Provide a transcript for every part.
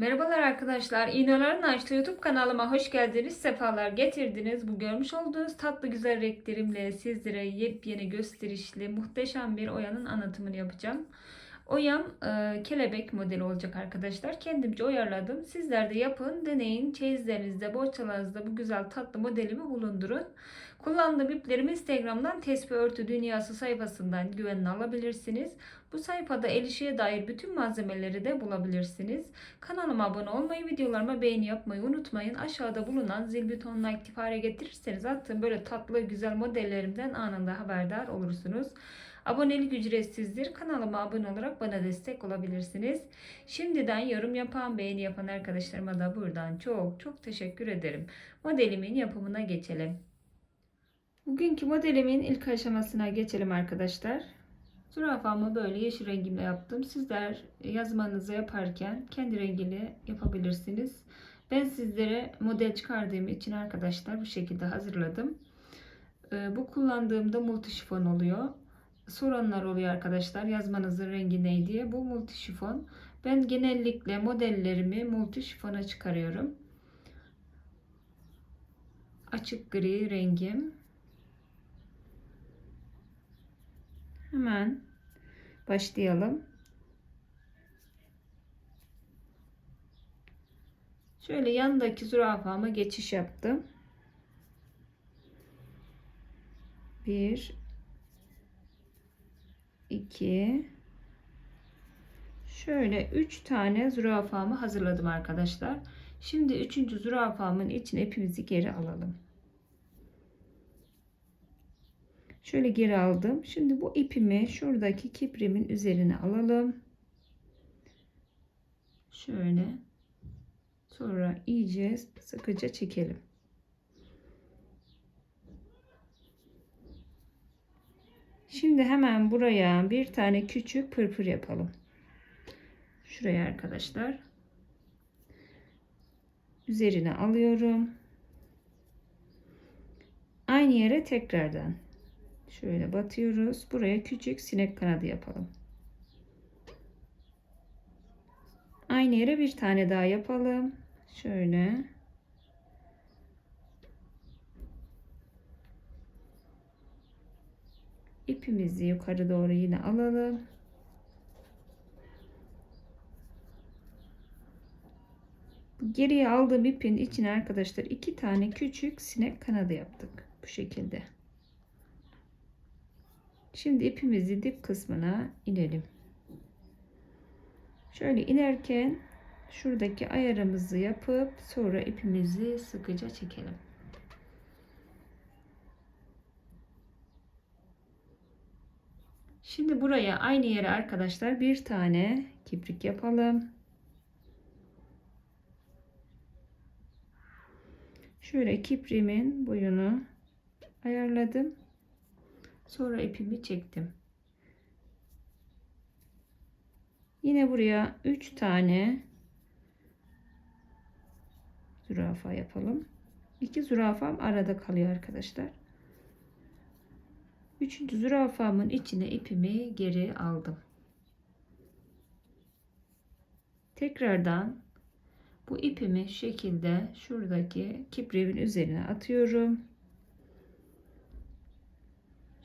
Merhabalar arkadaşlar. İğnelerin Açlı YouTube kanalıma hoş geldiniz. Sefalar getirdiniz. Bu görmüş olduğunuz tatlı güzel renklerimle sizlere yepyeni gösterişli muhteşem bir oyanın anlatımını yapacağım. Oyam e, kelebek modeli olacak arkadaşlar. Kendimce uyarladım. Sizler de yapın, deneyin. Çeyizlerinizde, bohçalarınızda bu güzel tatlı modelimi bulundurun. Kullandığım iplerimi Instagram'dan Tesbih Örtü Dünyası sayfasından güvenle alabilirsiniz. Bu sayfada el işiye dair bütün malzemeleri de bulabilirsiniz. Kanalıma abone olmayı, videolarıma beğeni yapmayı unutmayın. Aşağıda bulunan zil butonunu aktif hale getirirseniz attığım böyle tatlı güzel modellerimden anında haberdar olursunuz. Abonelik ücretsizdir. Kanalıma abone olarak bana destek olabilirsiniz. Şimdiden yorum yapan, beğeni yapan arkadaşlarıma da buradan çok çok teşekkür ederim. Modelimin yapımına geçelim. Bugünkü modelimin ilk aşamasına geçelim arkadaşlar. Zürafamı böyle yeşil rengimle yaptım. Sizler yazmanızı yaparken kendi rengiyle yapabilirsiniz. Ben sizlere model çıkardığım için arkadaşlar bu şekilde hazırladım. Ee, Bu kullandığımda multi şifon oluyor. Soranlar oluyor arkadaşlar yazmanızın rengi ne diye. Bu multi şifon. Ben genellikle modellerimi multi şifona çıkarıyorum. Açık gri rengim. Hemen başlayalım. Şöyle yandaki zürafama geçiş yaptım. Bir, iki, şöyle üç tane zürafamı hazırladım arkadaşlar. Şimdi üçüncü zürafamın içine ipimizi geri alalım. Şöyle geri aldım. Şimdi bu ipimi şuradaki kiprimin üzerine alalım. Şöyle. Sonra iyice sıkıca çekelim. Şimdi hemen buraya bir tane küçük pırpır yapalım. Şuraya arkadaşlar. Üzerine alıyorum. Aynı yere tekrardan Şöyle batıyoruz. Buraya küçük sinek kanadı yapalım. Aynı yere bir tane daha yapalım. Şöyle. İpimizi yukarı doğru yine alalım. Geriye aldığım ipin içine arkadaşlar iki tane küçük sinek kanadı yaptık. Bu şekilde. Şimdi ipimizi dip kısmına inelim. Şöyle inerken şuradaki ayarımızı yapıp sonra ipimizi sıkıca çekelim. Şimdi buraya aynı yere arkadaşlar bir tane kiprik yapalım. Şöyle kiprimin boyunu ayarladım. Sonra ipimi çektim. Yine buraya 3 tane zürafa yapalım. 2 zürafam arada kalıyor arkadaşlar. Üçüncü zürafamın içine ipimi geri aldım. Tekrardan bu ipimi şekilde şuradaki kiprimin üzerine atıyorum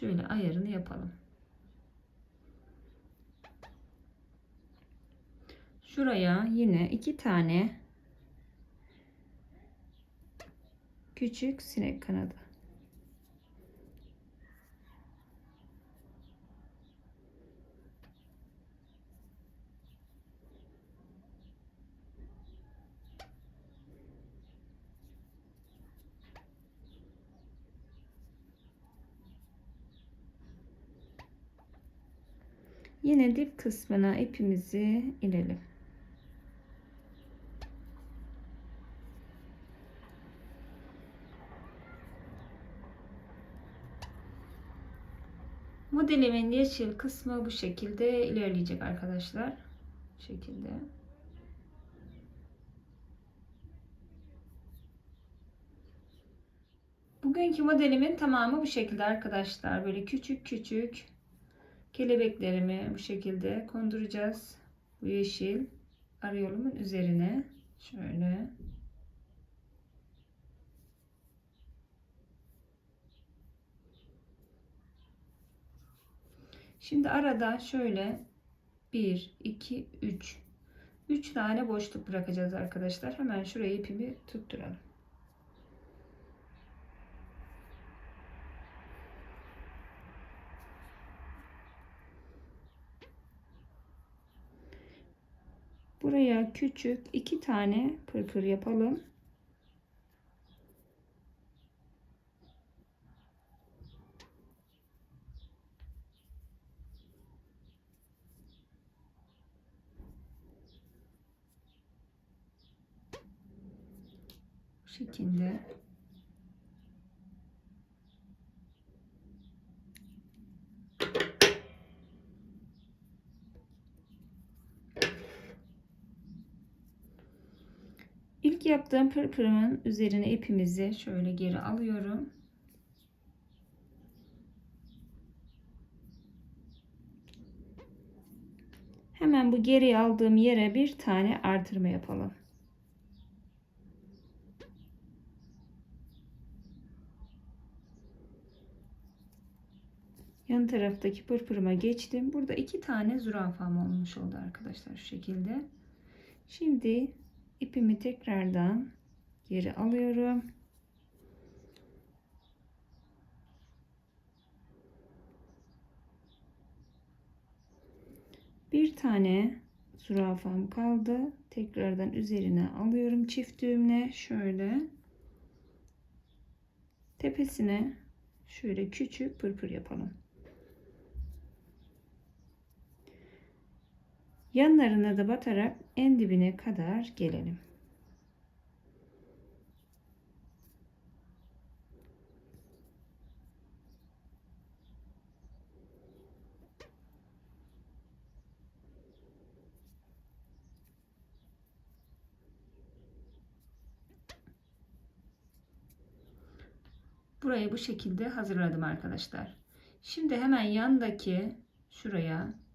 şöyle ayarını yapalım. Şuraya yine iki tane küçük sinek kanadı. Yine dip kısmına ipimizi inelim. Modelimin yeşil kısmı bu şekilde ilerleyecek arkadaşlar. Bu şekilde. Bugünkü modelimin tamamı bu şekilde arkadaşlar. Böyle küçük küçük kelebeklerimi bu şekilde konduracağız. Bu yeşil. arayolumun üzerine şöyle Şimdi arada şöyle 1 2 3 3 tane boşluk bırakacağız arkadaşlar. Hemen şuraya ipimi tutturalım. Buraya küçük iki tane pırpır yapalım. Bu şekilde Yaptığım pırpırımın üzerine ipimizi şöyle geri alıyorum. Hemen bu geri aldığım yere bir tane artırma yapalım. Yan taraftaki pırpırıma geçtim. Burada iki tane zürafam olmuş oldu arkadaşlar şu şekilde. Şimdi ipimi tekrardan geri alıyorum. Bir tane zürafam kaldı. Tekrardan üzerine alıyorum çift düğümle şöyle tepesine şöyle küçük pırpır yapalım. Yanlarına da batarak en dibine kadar gelelim. Burayı bu şekilde hazırladım arkadaşlar. Şimdi hemen yandaki şuraya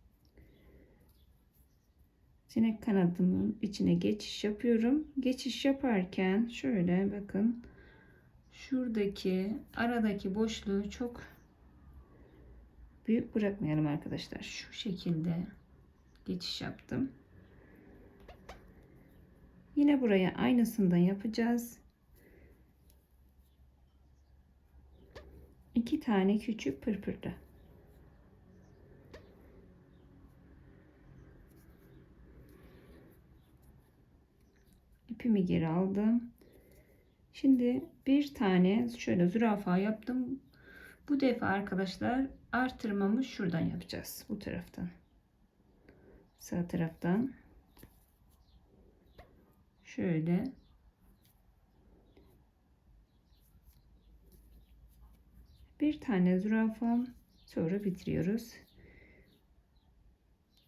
sinek kanadımın içine geçiş yapıyorum. Geçiş yaparken şöyle bakın şuradaki aradaki boşluğu çok büyük bırakmayalım arkadaşlar. Şu şekilde geçiş yaptım. Yine buraya aynısından yapacağız. İki tane küçük pırpırlı. İpimi geri aldım. Şimdi bir tane şöyle zürafa yaptım. Bu defa arkadaşlar artırmamı şuradan yapacağız. Bu taraftan. Sağ taraftan. Şöyle. Bir tane zürafam sonra bitiriyoruz.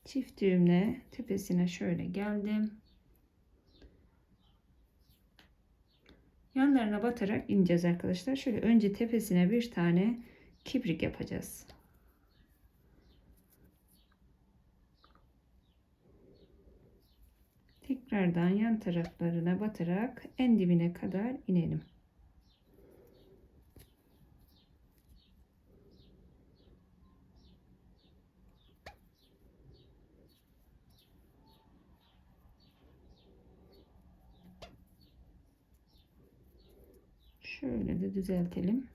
Çift düğümle tepesine şöyle geldim. Yanlarına batarak ineceğiz arkadaşlar. Şöyle önce tepesine bir tane kibrik yapacağız. Tekrardan yan taraflarına batarak en dibine kadar inelim. Şöyle de düzeltelim.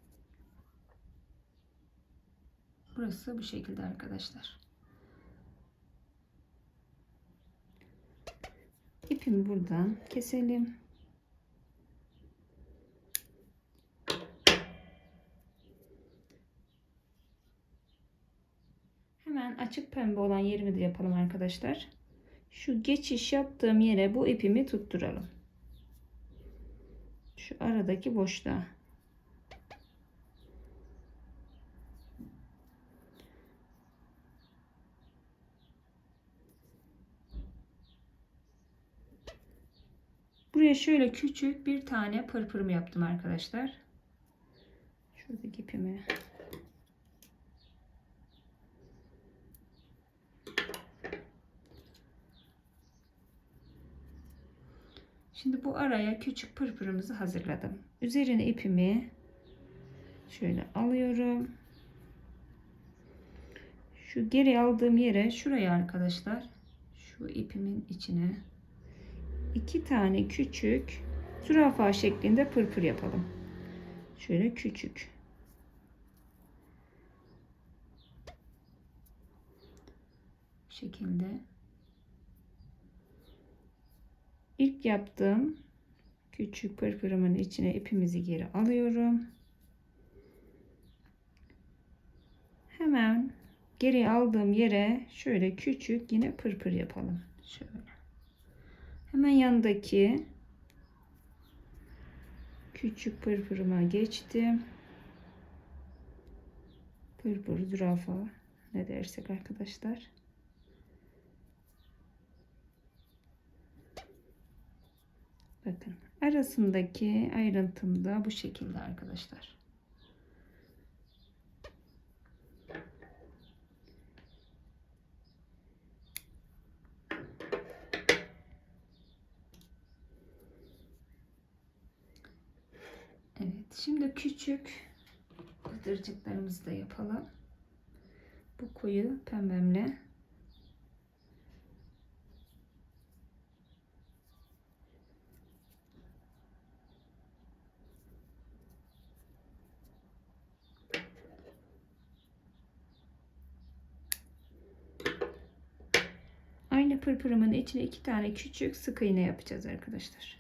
Burası bu şekilde arkadaşlar. İpimi buradan keselim. Hemen açık pembe olan yerimi de yapalım arkadaşlar. Şu geçiş yaptığım yere bu ipimi tutturalım şu aradaki boşluğa. Buraya şöyle küçük bir tane pırpırım yaptım arkadaşlar. Şuradaki ipimi Şimdi bu araya küçük pırpırımızı hazırladım. Üzerine ipimi şöyle alıyorum. Şu geri aldığım yere şuraya arkadaşlar şu ipimin içine iki tane küçük zürafa şeklinde pırpır yapalım. Şöyle küçük. Şekilde. İlk yaptığım küçük pırpırımın içine ipimizi geri alıyorum. Hemen geri aldığım yere şöyle küçük yine pırpır yapalım. Şöyle. Hemen yanındaki küçük pırpırıma geçtim. Pırpır, zürafa ne dersek arkadaşlar. Bakın arasındaki ayrıntım da bu şekilde arkadaşlar. Evet şimdi küçük pıtırcıklarımızı da yapalım. Bu koyu pembemle Aynı pırpırımın içine iki tane küçük sık iğne yapacağız arkadaşlar.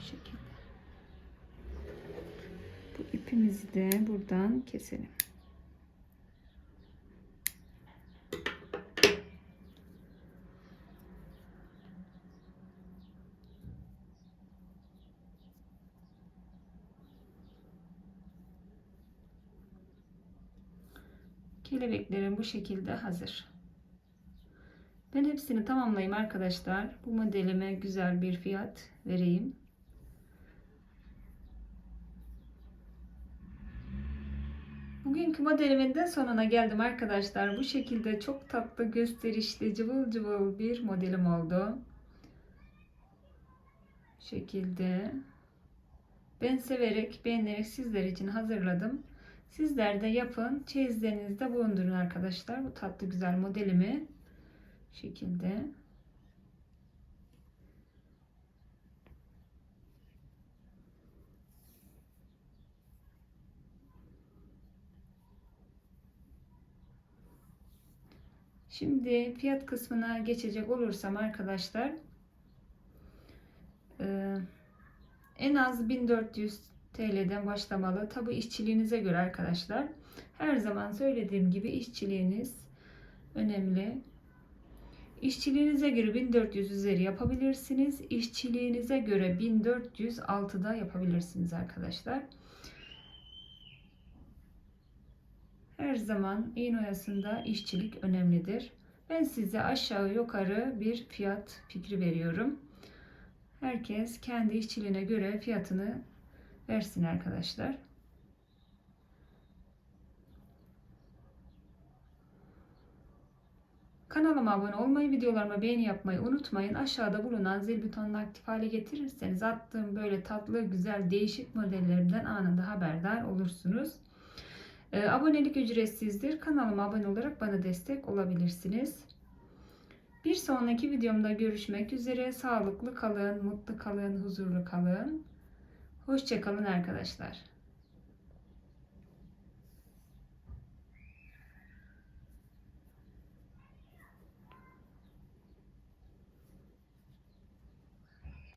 Şekilde. Bu ipimizi de buradan keselim. Kelebeklerim bu şekilde hazır. Ben hepsini tamamlayayım arkadaşlar. Bu modelime güzel bir fiyat vereyim. Bugünkü modelimin de sonuna geldim arkadaşlar. Bu şekilde çok tatlı, gösterişli, cıvıl cıvıl bir modelim oldu. Şekilde. Ben severek, beğenerek sizler için hazırladım. Sizler de yapın. Çeyizlerinizde bulundurun arkadaşlar. Bu tatlı güzel modelimi. Şekilde. Şimdi fiyat kısmına geçecek olursam arkadaşlar en az 1400 TL'den başlamalı. Tabi işçiliğinize göre arkadaşlar. Her zaman söylediğim gibi işçiliğiniz önemli. İşçiliğinize göre 1400 üzeri yapabilirsiniz. İşçiliğinize göre 1400 altıda yapabilirsiniz arkadaşlar. Her zaman iğne oyasında işçilik önemlidir. Ben size aşağı yukarı bir fiyat fikri veriyorum. Herkes kendi işçiliğine göre fiyatını versin arkadaşlar. Kanalıma abone olmayı, videolarıma beğeni yapmayı unutmayın. Aşağıda bulunan zil butonunu aktif hale getirirseniz attığım böyle tatlı, güzel, değişik modellerimden anında haberdar olursunuz. Ee, abonelik ücretsizdir. Kanalıma abone olarak bana destek olabilirsiniz. Bir sonraki videomda görüşmek üzere. Sağlıklı kalın, mutlu kalın, huzurlu kalın. Hoşçakalın arkadaşlar.